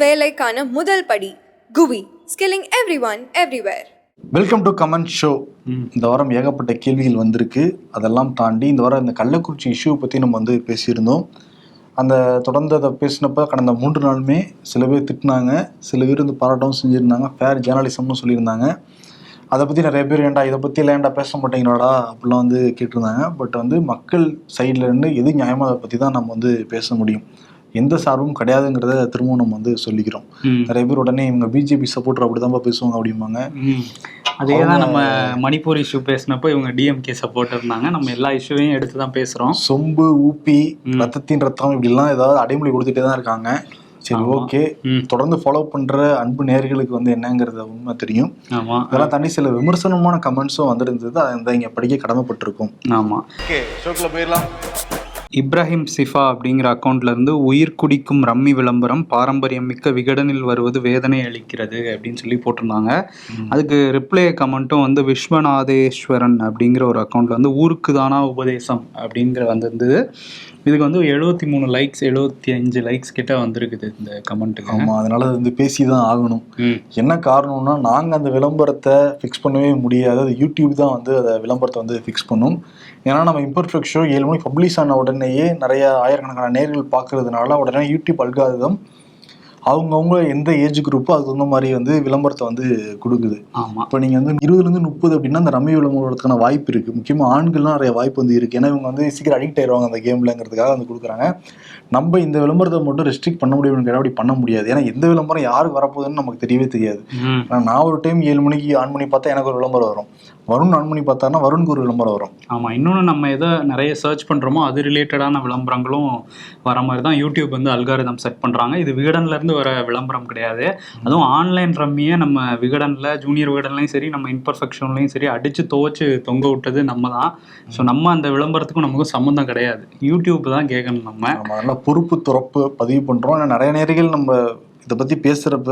வேலைக்கான முதல் படி குவி skilling every one everywhere welcome to comment show இந்த வாரம் ஏகப்பட்ட கேள்விகள் வந்திருக்கு. அதெல்லாம் தாண்டி இந்த வாரம் இந்த கள்ளக்குறிச்சி இஷ்யூ பற்றி நம்ம வந்து பேசியிருந்தோம். அந்த தொடர்ந்து அதை பேசினப்ப கடந்த மூன்று நாளுமே சில பேர் திட்டினாங்க. சில பேர் வந்து பாராட்டவும் செஞ்சுருந்தாங்க. ஃபேர் ஜேர்னலிசம்னு சொல்லியிருந்தாங்க. அதை பற்றி நிறைய பேர் ஏன்டா இதை பற்றி ஏன்டா பேச மாட்டேங்கிறாடா அப்படிலாம் வந்து கேட்டிருந்தாங்க. பட் வந்து மக்கள் சைடில் இருந்து எது நியாயமோ அதை பற்றி தான் நம்ம வந்து பேச முடியும். எந்த சார்பும் கிடையாதுங்கிறத திரும்பவும் நம்ம வந்து சொல்லிக்கிறோம். நிறைய பேர் உடனே இவங்க பிஜேபி சப்போர்ட்டர் அப்படிதான்ப்பா பேசுவாங்க அப்படிம்பாங்க. அதே தான் நம்ம மணிப்பூர் இஷ்யூ பேசினப்போ இவங்க டிஎம்கே சப்போர்ட் இருந்தாங்க. நம்ம எல்லா இஷ்யூவையும் எடுத்து தான் பேசுறோம். சொம்பு ஊப்பி. ரத்தத்தின் ரத்தம் இப்படிலாம் ஏதாவது அடைமொழி கொடுத்துட்டே தான் இருக்காங்க. சரி. ஓகே. தொடர்ந்து ஃபாலோ பண்ற அன்பு நேர்களுக்கு வந்து என்னங்கிறத உண்மை தெரியும். ஆமா. இதெல்லாம் தாண்டி சில விமர்சனமான கமெண்ட்ஸும் வந்திருந்தது. அதை வந்து இங்க படிக்க கடமைப்பட்டிருக்கும். ஆமா. ஓகே ஷோக்குள்ள போயிடலாம். இப்ராஹிம் சிஃபா அப்படிங்கிற அக்கௌண்ட்ல இருந்து உயிர் குடிக்கும் ரம்மி விளம்பரம் பாரம்பரியம் மிக்க விகடனில் வருவது வேதனை அளிக்கிறது அப்படின்னு சொல்லி போட்டிருந்தாங்க. அதுக்கு ரிப்ளை கமெண்ட்டும் வந்து விஸ்வநாதேஸ்வரன் அப்படிங்கிற ஒரு அக்கௌண்ட்ல வந்து ஊருக்கு தானா உபதேசம் அப்படிங்கிற வந்திருந்தது. இதுக்கு வந்து எழுபத்தி மூணு லைக்ஸ் எழுபத்தி அஞ்சு லைக்ஸ் கிட்ட வந்திருக்குது இந்த கமெண்ட்டுக்கு ஆமா அதனால அது வந்து பேசி தான் ஆகணும் என்ன காரணம்னா நாங்க அந்த விளம்பரத்தை ஃபிக்ஸ் பண்ணவே முடியாது. அது யூடியூப் தான் வந்து அதை விளம்பரத்தை வந்து ஃபிக்ஸ் பண்ணும். ஏன்னா நம்ம இம்பர்ஃபெக்ட் ஷோ ஏழு மணிக்கு பப்ளிஷ் ஆன உடனேயே நிறைய ஆயிரக்கணக்கான நேர்கள் பார்க்கறதுனால உடனே யூடியூப் அல்காரிதம் அவங்கவுங்க எந்த ஏஜ் குரூப்போ அதுக்கு தகுந்த மாதிரி வந்து விளம்பரத்தை வந்து கொடுக்குது. ஆமா. இப்போ நீங்கள் வந்து இருபதுலேருந்து முப்பது அப்படின்னா அந்த ரம்மி விளம்பரத்துக்கான வாய்ப்பு இருக்குது முக்கியமாக ஆண்கள்லாம் நிறைய வாய்ப்பு வந்து இருக்குது ஏன்னா இவங்க வந்து சீக்கிரம் அடிக்ட் ஆயிடுவாங்க அந்த கேம்லங்கிறதுக்காக வந்து கொடுக்குறாங்க. நம்ம இந்த விளம்பரத்தை மட்டும் ரெஸ்ட்ரிக்ட் பண்ண முடியும்னு கேட்டால் அப்படி பண்ண முடியாது. ஏன்னா எந்த விளம்பரம் யாருக்கு வரப்போகுதுன்னு நமக்கு தெரியவே தெரியாது. நான் ஒரு டைம் ஏழு மணிக்கு ஆன் பண்ணி பார்த்தா எனக்கு ஒரு விளம்பரம் வரும். வருண் ஆன் பண்ணி பார்த்தாருன்னா வருணுக்கு ஒரு விளம்பரம் வரும். ஆமா இன்னொன்று நம்ம எதை நிறைய சர்ச் பண்றோமோ அது ரிலேட்டடான விளம்பரங்களும் வர மாதிரி தான் யூடியூப் வந்து அல்காரிதம் செட் பண்றாங்க. இது விகடன்ல இருந்து வர விளம்பரம் கிடையாது. அதுவும் ஆன்லைன் ரம்மியை நம்ம விகடன்ல ஜூனியர் விகடன்லையும் சரி நம்ம இன்பர்ஃபெக்ஷன்லையும் சரி அடிச்சு துவச்சு தொங்க விட்டது நம்ம தான். ஸோ நம்ம அந்த விளம்பரத்துக்கும் நமக்கும் சம்மந்தம் கிடையாது. யூடியூப் தான் கேட்கணும் நம்ம. நல்லா பொறுப்பு துறப்பு பதிவு பண்ணுறோம் ஏன்னா நிறைய நேரங்கள் நம்ம இதை பற்றி பேசுகிறப்ப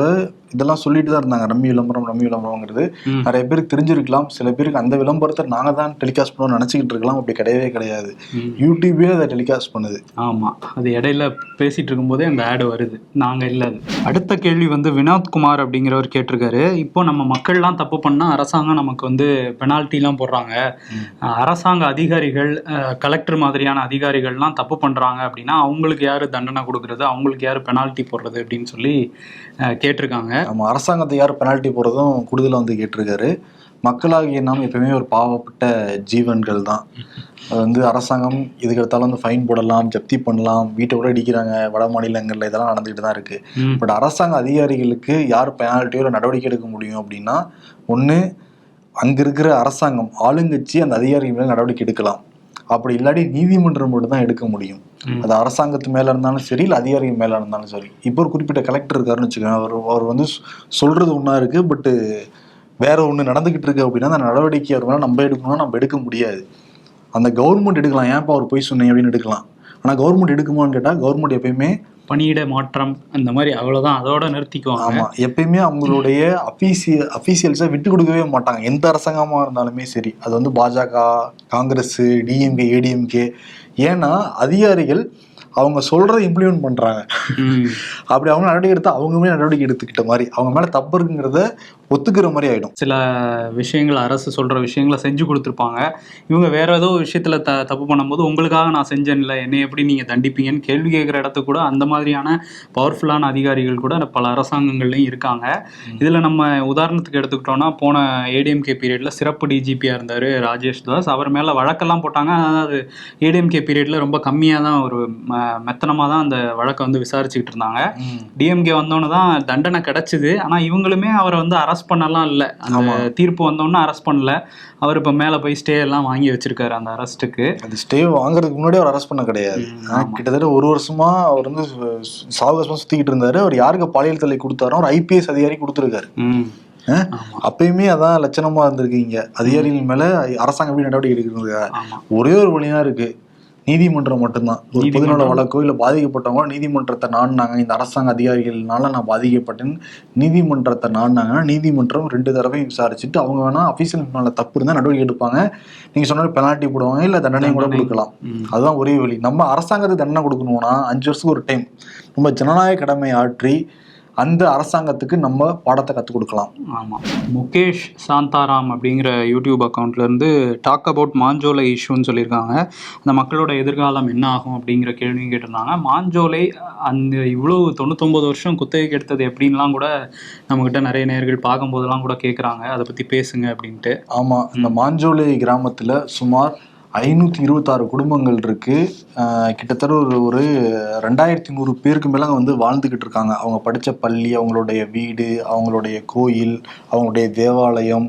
இதெல்லாம் சொல்லிட்டு தான் இருந்தாங்க. ரம்மி விளம்பரம் ரம்மி விளம்பரங்கிறது ம். நிறைய பேருக்கு தெரிஞ்சிருக்கலாம். சில பேருக்கு அந்த விளம்பரத்தை நாங்கள் தான் டெலிகாஸ்ட் பண்ணணும்னு நினச்சிக்கிட்டு இருக்கலாம். அப்படி கிடையவே கிடையாது. யூடியூபே அதை டெலிகாஸ்ட் பண்ணுது. ஆமா. அது இடையில பேசிட்டு இருக்கும்போதே அந்த ஆடு வருது. நாங்க இல்ல அடுத்த கேள்வி வந்து வினோத்குமார் அப்படிங்கிறவர் கேட்டிருக்காரு. இப்போ நம்ம மக்கள்லாம் தப்பு பண்ணா அரசாங்கம் நமக்கு வந்து பெனால்ட்டிலாம் போடுறாங்க. அரசாங்க அதிகாரிகள் கலெக்டர் மாதிரியான அதிகாரிகள்லாம் தப்பு பண்றாங்க அப்படின்னா அவங்களுக்கு யாரு தண்டனை கொடுக்கறது? அவங்களுக்கு யாரு பெனால்ட்டி போடுறது அப்படின்னு சொல்லி கேட்டிருக்காங்க. நம்ம அரசாங்கத்தை யார் பெனால்ட்டி போடுறதும் கூடுதலாக வந்து கேட்டிருக்காரு. மக்களாகிய நாம் எப்பயுமே ஒரு பாவப்பட்ட ஜீவன்கள் தான். அது வந்து அரசாங்கம் இதுக்கு எடுத்தாலும் வந்து ஃபைன் போடலாம் ஜப்தி பண்ணலாம் வீட்டை கூட அடிக்கிறாங்க வட மாநிலங்களில் இதெல்லாம் நடந்துகிட்டு தான் இருக்கு. ம், பட் அரசாங்க அதிகாரிகளுக்கு யார் பெனால்ட்டியோ நடவடிக்கை எடுக்க முடியும் அப்படின்னா ஒன்று அங்கே இருக்கிற அரசாங்கம் ஆளுங்கட்சி அந்த அதிகாரிகள் மேலே நடவடிக்கை எடுக்கலாம். அப்படி இல்லாட்டி நீதிமன்றம் மட்டும் தான் எடுக்க முடியும். அது அரசாங்கத்து மேல இருந்தாலும் சரி இல்லை அதிகாரிகள் மேல இருந்தாலும் சரி. இப்போ ஒரு குறிப்பிட்ட கலெக்டர் இருக்காருன்னு வச்சுக்கோங்க. அவர் அவர் வந்து சொல்றது ஒன்றா இருக்கு பட்டு வேற ஒன்று நடந்துகிட்டு இருக்கு அப்படின்னா அந்த நடவடிக்கை அவர் மேலே நம்ம எடுக்கணும்னா நம்ம எடுக்க முடியாது. அந்த கவர்மெண்ட் எடுக்கலாம். ஏன்ப்பா அவர் போய் சொன்னீங்க அப்படின்னு எடுக்கலாம். ஆனால் கவர்மெண்ட் எடுக்குமான்னு கேட்டால் கவர்மெண்ட் எப்பயுமே பணியிட மாற்றம் அந்த மாதிரி அவ்வளவுதான். அதோட நிறுத்திக்குவாங்க. ஆமா எப்பயுமே அவங்களுடைய அஃபீசியல் அஃபீஷியல்ஸை விட்டு கொடுக்கவே மாட்டாங்க. எந்த அரசாங்கமா இருந்தாலுமே சரி. அது வந்து பாஜக காங்கிரஸ் டிஎம்கே ஏடிஎம்கே ஏன்னா அதிகாரிகள் அவங்க சொல்றதை இம்ப்ளிமெண்ட் பண்றாங்க. அப்படி அவங்க நடவடிக்கை எடுத்தா அவங்களுமே நடவடிக்கை எடுத்துக்கிட்ட மாதிரி. அவங்க மேல தப்பு இருக்குங்கிறத ஒத்துக்கிற மாதிரி ஆயிடும். சில விஷயங்கள் அரசு சொல்ற விஷயங்களை செஞ்சு கொடுத்துருப்பாங்க. இவங்க வேற ஏதோ விஷயத்துல த தப்பு பண்ணும்போது உங்களுக்காக நான் செஞ்சேன்ல என்னை எப்படி நீங்க தண்டிப்பீங்கன்னு கேள்வி கேட்குற இடத்துக்கு கூட அந்த மாதிரியான பவர்ஃபுல்லான அதிகாரிகள் கூட பல அரசாங்கங்கள்லையும் இருக்காங்க. இதுல நம்ம உதாரணத்துக்கு எடுத்துக்கிட்டோம்னா போன ஏடிஎம்கே பீரியட்ல சிறப்பு டிஜிபியா இருந்தாரு ராஜேஷ் தாஸ். அவர் மேல வழக்கெல்லாம் போட்டாங்க. ஆனால் அது ஏடிஎம்கே பீரியட்ல ரொம்ப கம்மியா தான் ஒரு ம- மெத்தனமா தான் அந்த வழக்கை வந்து விசாரிச்சுக்கிட்டு இருந்தாங்க. டிஎம்கே வந்தோன்னு தான் தண்டனை கிடைச்சிது. ஆனா இவங்களுமே அவரை வந்து அரெஸ்ட் பண்ணலாம் இல்லை. அந்த. தீர்ப்பு வந்தோன்னே அரெஸ்ட் பண்ணல. அவர் இப்ப மேல போய் ஸ்டே எல்லாம் வாங்கி வச்சிருக்காரு அந்த அரெஸ்ட்டுக்கு அது ஸ்டே வாங்குறதுக்கு முன்னாடி அவர் அரெஸ்ட் பண்ண கிடையாது. கிட்டத்தட்ட ஒரு வருஷமா அவர் வந்து சாவகாசமா சுத்திக்கிட்டு இருந்தாரு. அவர் யாருக்கு பாலியல் தொல்லை கொடுத்தாரோ ஒரு ஐபிஎஸ் அதிகாரி கொடுத்துருக்காரு. அப்பயுமே அதான் லட்சணமா இருந்திருக்கீங்க. அதிகாரிகள் மேல அரசாங்கம் எப்படி நடவடிக்கை எடுக்கிறது ஒரே ஒரு வழிதான் இருக்கு. நீதிமன்றம் மட்டும்தான் ஒரு. பொதுநல வழக்கோ இல்ல பாதிக்கப்பட்டவங்க நீதிமன்றத்தை நாடினாங்க இந்த அரசாங்க அதிகாரிகள்னால நான் பாதிக்கப்பட்டேன் நீதிமன்றத்தை நாடினாங்கன்னா நீதிமன்றம் ரெண்டு தடவையும் விசாரிச்சுட்டு அவங்க வேணா அபிஷியல் மேல தப்பு இருந்தா நடவடிக்கை எடுப்பாங்க நீங்க சொன்ன பெனால்ட்டி போடுவாங்க இல்ல தண்டனையும் கூட. கொடுக்கலாம். அதுதான் ஒரே வழி நம்ம அரசாங்கத்துக்கு தண்டனை கொடுக்கணும்னா அஞ்சு வருஷத்துக்கு ஒரு டைம் நம்ம ஜனநாயக கடமை ஆற்றி அந்த அரசாங்கத்துக்கு நம்ம பாடத்தை கற்றுக் கொடுக்கலாம். ஆமாம் முகேஷ் சாந்தாராம் அப்படிங்கிற யூடியூப் அக்கௌண்ட்லேருந்து டாக் அபவுட் மாஞ்சோலை இஷ்யூன்னு சொல்லியிருக்காங்க. அந்த மக்களோட எதிர்காலம் என்ன ஆகும் அப்படிங்கிற கேள்வியும் கேட்டிருந்தாங்க. மாஞ்சோலை அந்த இவ்வளோ தொண்ணூத்தொம்பது வருஷம் குத்தகைக்கு எடுத்தது எப்படின்லாம் கூட நம்மக்கிட்ட நிறைய நேர்கள் பார்க்கும்போதெல்லாம் கூட கேட்குறாங்க அதை பற்றி பேசுங்க அப்படின்ட்டு. ஆமாம் இந்த மாஞ்சோலை கிராமத்தில் சுமார் ஐநூற்றி இருபத்தாறு குடும்பங்கள் இருக்கு. ஆஹ் கிட்டத்தட்ட ஒரு ஒரு ரெண்டாயிரத்தி நூறு பேருக்கு மேலே வந்து வாழ்ந்துக்கிட்டு இருக்காங்க. அவங்க படித்த பள்ளி அவங்களுடைய வீடு அவங்களுடைய கோயில் அவங்களுடைய தேவாலயம்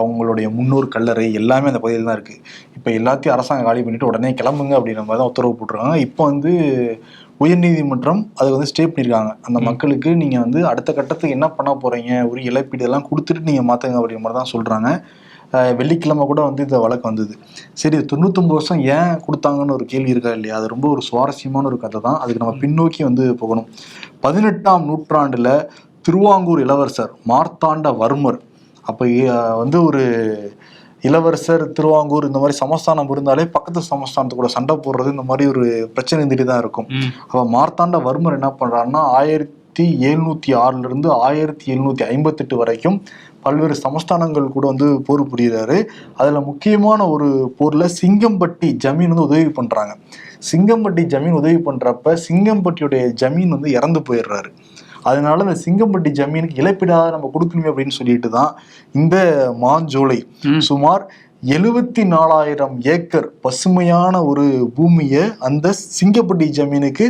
அவங்களுடைய முன்னோர் கல்லறை எல்லாமே அந்த பகுதியில் தான் இருக்குது இப்போ எல்லாத்தையும் அரசாங்கம் காலி பண்ணிட்டு உடனே கிளம்புங்க அப்படின்ற மாதிரி தான் உத்தரவு போட்டிருக்காங்க. இப்போ வந்து உயர்நீதிமன்றம் அதுக்கு வந்து ஸ்டே பண்ணியிருக்காங்க அந்த மக்களுக்கு நீங்கள் வந்து அடுத்த கட்டத்துக்கு என்ன பண்ண போகிறீங்க ஒரு இழப்பீடு எல்லாம் கொடுத்துட்டு நீங்கள் மாற்றுங்க அப்படிங்கிற மாதிரி தான் சொல்கிறாங்க வெள்ளிக்கிழமை கூட வந்து இந்த வழக்கு வந்தது. சரி தொண்ணூத்தொம்பது வருஷம் ஏன் கொடுத்தாங்கன்னு ஒரு கேள்வி இருக்கா இல்லையா? அது ரொம்ப ஒரு சுவாரஸ்யமான ஒரு கதை தான். அதுக்கு நம்ம பின்னோக்கி வந்து போகணும். பதினெட்டாம் நூற்றாண்டுல திருவாங்கூர் இளவரசர் மார்த்தாண்டவர்மர் அப்போ வந்து ஒரு இளவரசர் திருவாங்கூர் இந்த மாதிரி சமஸ்தானம் இருந்தாலே பக்கத்து சமஸ்தானத்து கூட சண்டை போடுறது இந்த மாதிரி ஒரு பிரச்சனை இருந்துட்டு தான் இருக்கும். அப்போ மார்த்தாண்டவர்மர் என்ன பண்றாருன்னா ஆயிரத்தி எழுநூத்தி ஆறுல இருந்து ஆயிரத்தி எழுநூத்தி ஐம்பத்தெட்டு வரைக்கும் பல்வேறு சமஸ்தானங்கள் கூட வந்து போர் புரியுறாரு. அதுல முக்கியமான ஒரு போர்ல சிங்கம்பட்டி ஜமீன் வந்து உதவி பண்றாங்க. சிங்கம்பட்டி ஜமீன் உதவி பண்றப்ப சிங்கம்பட்டியுடைய ஜமீன் வந்து இறந்து போயிடுறாரு. அதனால இந்த சிங்கம்பட்டி ஜமீனுக்கு இழப்பீடாக நம்ம கொடுக்கணுமே அப்படின்னு சொல்லிட்டு தான் இந்த மாஞ்சோலை. சுமார் எழுபத்தி நாலாயிரம் ஏக்கர் பசுமையான ஒரு பூமியை அந்த சிங்கப்பட்டி ஜமீனுக்கு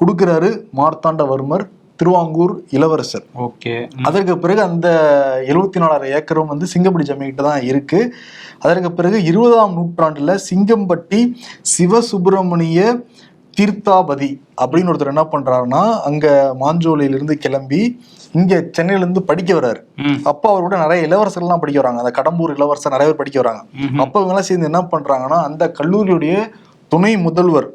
கொடுக்கிறாரு மார்த்தாண்டவர்மர் திருவாங்கூர் இளவரசர். ஓகே. அதற்கு பிறகு அந்த எழுபத்தி நாலாயிரம் ஏக்கரும் வந்து சிங்கப்பட்டி ஜமீன்கிட்ட தான் இருக்கு. அதற்கு பிறகு இருபதாம் நூற்றாண்டுல சிங்கம்பட்டி சிவசுப்பிரமணிய தீர்த்தாபதி அப்படின்னு ஒருத்தர் என்ன பண்றாருன்னா அங்க மாஞ்சோலையில இருந்து கிளம்பி இங்க சென்னையில இருந்து படிக்க வர்றாரு. அப்ப அவர் கூட நிறைய இளவரசர்லாம் படிக்க வராங்க. அந்த கடம்பூர் இளவரசர் நிறைய பேர் படிக்க வராங்க. அப்ப இவங்க எல்லாம் சேர்ந்து என்ன பண்றாங்கன்னா அந்த கல்லூரியுடைய துணை முதல்வர்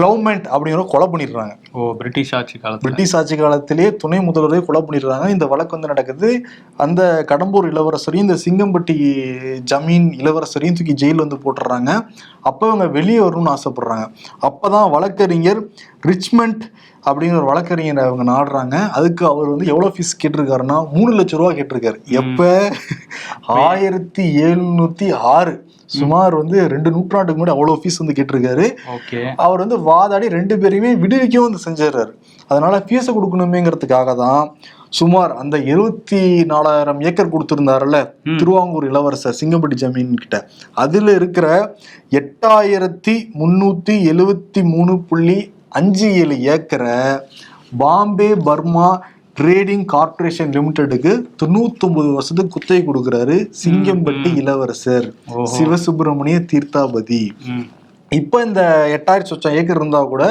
கிளவுமெண்ட் அப்படிங்கிற கொலை பண்ணிடுறாங்க. ஓ பிரிட்டிஷ் ஆட்சி காலத்தில். பிரிட்டிஷ் ஆட்சி காலத்திலேயே துணை முதல்வரை கொலை பண்ணிடுறாங்க. இந்த வழக்கு வந்து நடக்குது. அந்த கடம்பூர் இளவரசரையும் இந்த சிங்கம்பட்டி ஜமீன் இளவரசரையும் தூக்கி ஜெயில் வந்து போட்டுடுறாங்க. அப்போ இவங்க வெளியே வரணும்னு ஆசைப்படுறாங்க. அப்பதான் வழக்கறிஞர் ரிச்மண்ட் அப்படிங்கிற ஒரு வழக்கறிஞரை அவங்க நாடுறாங்க. அதுக்கு அவர் வந்து எவ்வளவு ஃபீஸ் கேட்டிருக்காருன்னா மூணு லட்சம் ரூபா கேட்டிருக்காரு. எப்ப? ஆயிரத்தி எழுநூத்தி ஆறு. சுமார் வந்து ரெண்டு நூற்றாண்டுக்கு முன்னாடி அவ்வளவு ஃபீஸ் வந்து கேட்டிருக்காரு. அவர் வந்து வாதாடி ரெண்டு பேரையுமே விடுவிக்கவும் வந்து செஞ்சிடறாரு. அதனால ஃபீஸை கொடுக்கணுமேங்கிறதுக்காக தான் சுமார் அந்த இருபத்தி நாலாயிரம் ஏக்கர் கொடுத்திருந்தாருல்ல. திருவாங்கூர் இளவரசர் சிங்கம்பட்டி ஜமீன் கிட்ட. அதுல இருக்கிற எட்டாயிரத்தி முன்னூத்தி எழுவத்தி மூணு புள்ளி அஞ்சு ஏழு ஏக்கரை பாம்பே பர்மா ட்ரேடிங் கார்ப்பரேஷன் லிமிடெடுக்கு தொண்ணூத்தொன்பது வருஷத்துக்கு குத்தகை கொடுக்குறாரு சிங்கம்பட்டி இளவரசர். சிவசுப்பிரமணிய தீர்த்தாபதி. இப்போ இந்த எட்டாயிரத்தி சொச்சம் ஏக்கர் இருந்தா கூட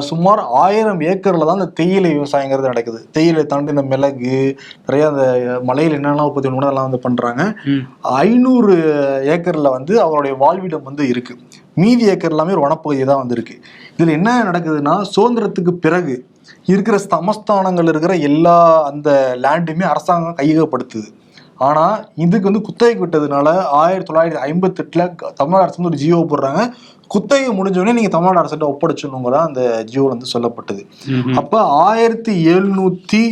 சுமார் ஆயிரம் ஏக்கர்ல தான் இந்த தேயிலை விவசாயங்கிறது நடக்குது. தேயிலை தாண்டி இந்த மிளகு நிறைய அந்த மலையில் என்னென்ன உற்பத்தி பண்ணணும் அதெல்லாம் வந்து பண்றாங்க. ம். ஐநூறு ஏக்கர்ல வந்து அவங்களுடைய வாழ்விடம் வந்து இருக்கு. மீதி ஏக்கர் எல்லாமே ஒரு வனப்பகுதி தான் வந்து இருக்கு. இதுல என்ன நடக்குதுன்னா சுதந்திரத்துக்கு பிறகு இருக்கிற சமஸ்தானங்கள் இருக்கிற எல்லா அந்த லேண்டுமே அரசாங்கம் கையகப்படுத்துது. ஆனா இதுக்கு வந்து குத்தகைக்கு விட்டதுனால ஆயிரத்தி தொள்ளாயிரத்தி ஐம்பத்தி எட்டுல தமிழ்நாடு அரசு வந்து ஒரு ஜியோ போடுறாங்க. குத்தகை முடிஞ்ச உடனே நீங்க தமிழ்நாடு அரசு ஒப்படைச்சணுங்க தான் அந்த ஜியோ வந்து சொல்லப்பட்டது. அப்ப ஆயிரத்தி எழுநூத்தி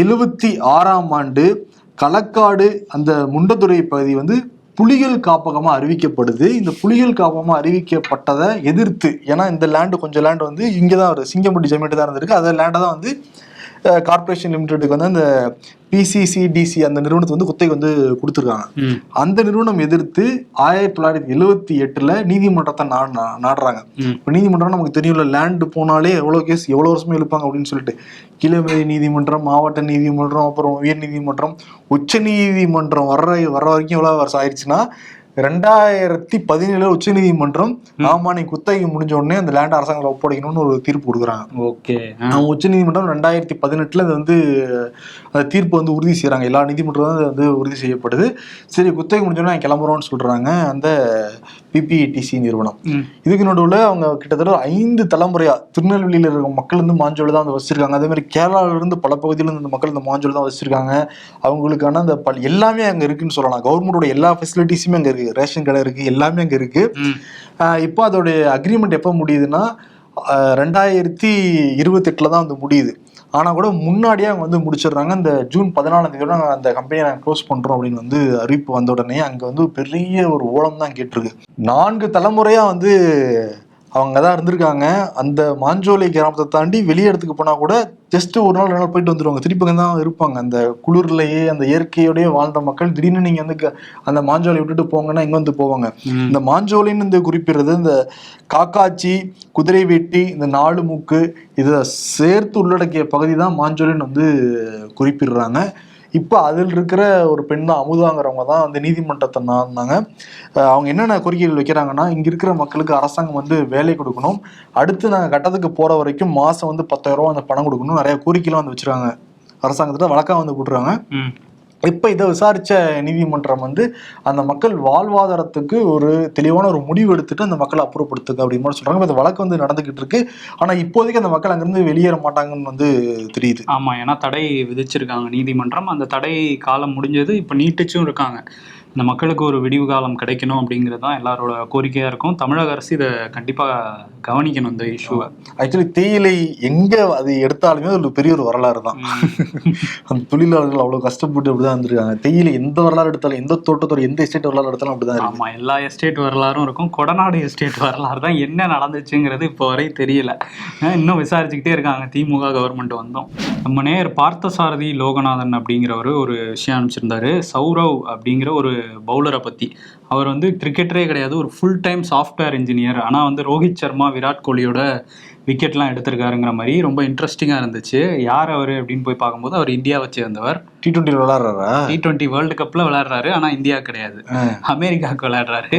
எழுவத்தி ஆறாம் ஆண்டு களக்காடு அந்த முண்டதுறை பகுதி வந்து புலிகள் காப்பகமா அறிவிக்கப்படுது. இந்த புலிகள் காப்பகமா அறிவிக்கப்பட்டதை எதிர்த்து ஏன்னா இந்த லேண்டு கொஞ்சம் லேண்டு வந்து இங்கே தான் ஒரு சிங்கம்பட்டி ஜமீட்டு தான் இருந்திருக்கு அதை லேண்டை தான் வந்து கார்ப்பரேஷன் லிமிடெடுக்கு வந்து அந்த பிசிசிடிசி அந்த நிறுவனத்தை வந்து குத்தகை வந்து கொடுத்துருக்காங்க. அந்த நிறுவனம் எதிர்த்து ஆயிரத்தி தொள்ளாயிரத்தி எழுவத்தி எட்டுல நீதிமன்றத்தை நாடுறாங்க. இப்போ நீதிமன்றம் நமக்கு தெரியும்ல லேண்டு போனாலே எவ்வளோ கேஸ் எவ்வளோ வருஷமா இழுப்பாங்க அப்படின்னு சொல்லிட்டு. கீழமை நீதிமன்றம் மாவட்ட நீதிமன்றம் அப்புறம் உயர் நீதிமன்றம் உச்ச நீதிமன்றம் வர்ற வர்ற வரைக்கும் எவ்வளோ வருஷம் ஆயிடுச்சுன்னா ரெண்டாயிரத்தி பதினேழு உச்ச நீதிமன்றம் ஆமா நீ குத்தகை முடிஞ்ச உடனே அந்த லேண்ட் அரசாங்கத்தில் ஒப்படைக்கணும்னு ஒரு தீர்ப்பு கொடுக்குறாங்க. ஓகே. அவங்க உச்ச நீதிமன்றம் ரெண்டாயிரத்தி பதினெட்டுல அது வந்து அந்த தீர்ப்பு வந்து உறுதி செய்றாங்க எல்லா நீதிமன்றம் வந்து உறுதி செய்யப்படுது சரி குத்தகை முடிஞ்சோடனே கிளம்புறோம்னு சொல்றாங்க அந்த பிபிடிசி நிறுவனம். ம். இதுக்கு நடுவில் அவங்க கிட்டத்தட்ட ஐந்து தலைமுறையா திருநெல்வேலியில் இருக்க மக்கள் வந்து மாஞ்சோலை தான் வந்து வச்சிருக்காங்க அதே மாதிரி கேரளால இருந்து பல பகுதியில இந்த மக்கள் இந்த மாஞ்சோலை தான் வச்சிருக்காங்க அவங்களுக்கான அந்த எல்லாமே அங்க இருக்குன்னு சொல்லலாம். கவர்மெண்டோட எல்லா ஃபெசிலிட்டிஸுமே அங்க இருக்கு. ரேஷன் கடை இருக்கு எல்லாமே அங்க இருக்கு. இப்போ அதோடைய அக்ரிமெண்ட் எப்போ முடியுதுன்னா ரெண்டாயிரத்தி இருபத்தெட்டில் தான் வந்து முடியுது. ஆனால் கூட முன்னாடியே அவங்க வந்து முடிச்சிடுறாங்க. இந்த ஜூன் பதினாலாம் தேதியோட நாங்கள் அந்த கம்பெனியை நாங்கள் க்ளோஸ் பண்ணுறோம் அப்படின்னு வந்து அறிவிப்பு வந்த உடனே அங்கே வந்து பெரிய ஒரு ஓலம் தான் கேட்டிருக்கு. நான்கு தலைமுறையாக வந்து அவங்க தான் இருந்திருக்காங்க. அந்த மாஞ்சோலை கிராமத்தை தாண்டி வெளிய இடத்துக்கு போனால் கூட ஜஸ்ட் ஒரு நாள் ரெண்டு நாள் போயிட்டு வந்துருவாங்க. திருப்பி தான் இருப்பாங்க. அந்த குளிர்லயே அந்த இயற்கையோடய வாழ்ந்த மக்கள் திடீர்னு நீங்கள் வந்து அந்த மாஞ்சோலை விட்டுட்டு போங்கன்னா இங்கே வந்து போவாங்க. இந்த மாஞ்சோலைன்னு இந்த குறிப்பிடுறது இந்த காக்காச்சி குதிரை வெட்டி இந்த நாலு மூக்கு இதை சேர்த்து உள்ளடக்கிய பகுதி தான் மாஞ்சோலைன்னு வந்து குறிப்பிடுறாங்க. இப்போ அதில் இருக்கிற ஒரு பெண் தான் அமுதாங்கிறவங்க தான் அந்த நீதிமன்றத்தை நாடினாங்க. அவங்க என்னென்ன கோரிக்கைகள் வைக்கிறாங்கன்னா இங்கே இருக்கிற மக்களுக்கு அரசாங்கம் வந்து வேலை கொடுக்கணும். அடுத்து நாங்கள் கட்டத்துக்கு போகிற வரைக்கும் மாதம் வந்து பத்தாயிரம் ரூபா அந்த பணம் கொடுக்கணும் நிறைய கோரிக்கைலாம் வந்து வச்சிருக்காங்க. அரசாங்கத்தில் வழக்காக வந்து கொடுறாங்க ம். இப்போ இதை விசாரித்த நீதிமன்றம் வந்து அந்த மக்கள் வாழ்வாதாரத்துக்கு ஒரு தெளிவான ஒரு முடிவு எடுத்துட்டு அந்த மக்களை அப்புறப்படுத்துங்க அப்படின்னு மாதிரி சொல்றாங்க. இந்த வழக்கு வந்து நடந்துகிட்டு இருக்கு. ஆனால் இப்போதைக்கு அந்த மக்கள் அங்கேருந்து வெளியேற மாட்டாங்கன்னு வந்து தெரியுது. ஆமாம் ஏன்னா தடை விதிச்சிருக்காங்க நீதிமன்றம். அந்த தடை காலம் முடிஞ்சது இப்போ நீட்டிச்சும் இருக்காங்க. இந்த மக்களுக்கு ஒரு விடிவு காலம் கிடைக்கணும் அப்படிங்கிறது தான் எல்லாரோட கோரிக்கையா இருக்கும். தமிழக அரசு இதை கண்டிப்பா கவனிக்கணும் இந்த இஷ்யூவை ஆக்சுவலி தேயிலை எங்க அது எடுத்தாலுமே ஒரு பெரிய ஒரு வரலாறு தான். அந்த தொழிலாளர்கள் அவ்வளவு கஷ்டப்பட்டு அப்படிதான் இருந்திருக்காங்க. தேயிலை எந்த வரலாறு எடுத்தாலும் எந்த தோட்டத்தோட எந்த எஸ்டேட் வரலாறு எடுத்தாலும் அப்படிதான் இருக்கு. ஆமா எல்லா எஸ்டேட் வரலாறும் இருக்கும். கொடநாடு எஸ்டேட் வரலாறு தான் என்ன நடந்துச்சுங்கிறது இப்போ வரை தெரியல. இன்னும் விசாரிச்சுக்கிட்டே இருக்காங்க. திமுக கவர்மெண்ட் வந்தோம். நம்ம நேர் பார்த்தசாரதி லோகநாதன் அப்படிங்கிறவர் ஒரு விஷயம் அனுப்பிச்சிருந்தாரு. சௌரவ் அப்படிங்கிற ஒரு பவுலரை பற்றி அவர் வந்து கிரிக்கெட்டரே கிடையாது ஒரு ஃபுல் டைம் சாஃப்ட்வேர் இன்ஜினியர் ஆனால் வந்து ரோஹித் சர்மா விராட் கோலியோட விக்கெட்லாம் எடுத்திருக்காருங்கிற மாதிரி ரொம்ப இன்ட்ரெஸ்டிங்காக இருந்துச்சு. யார் அவர் அப்படின்னு போய் பார்க்கும்போது அவர் இந்தியாவை சேர்ந்தவர். டி டுவெண்ட்டி விளையாடுறாரா? டி டுவெண்ட்டி வேர்ல்டு கப்ல விளையாடுறாரு ஆனா இந்தியா கிடையாது. அமெரிக்காவுக்கு விளையாடுறாரு.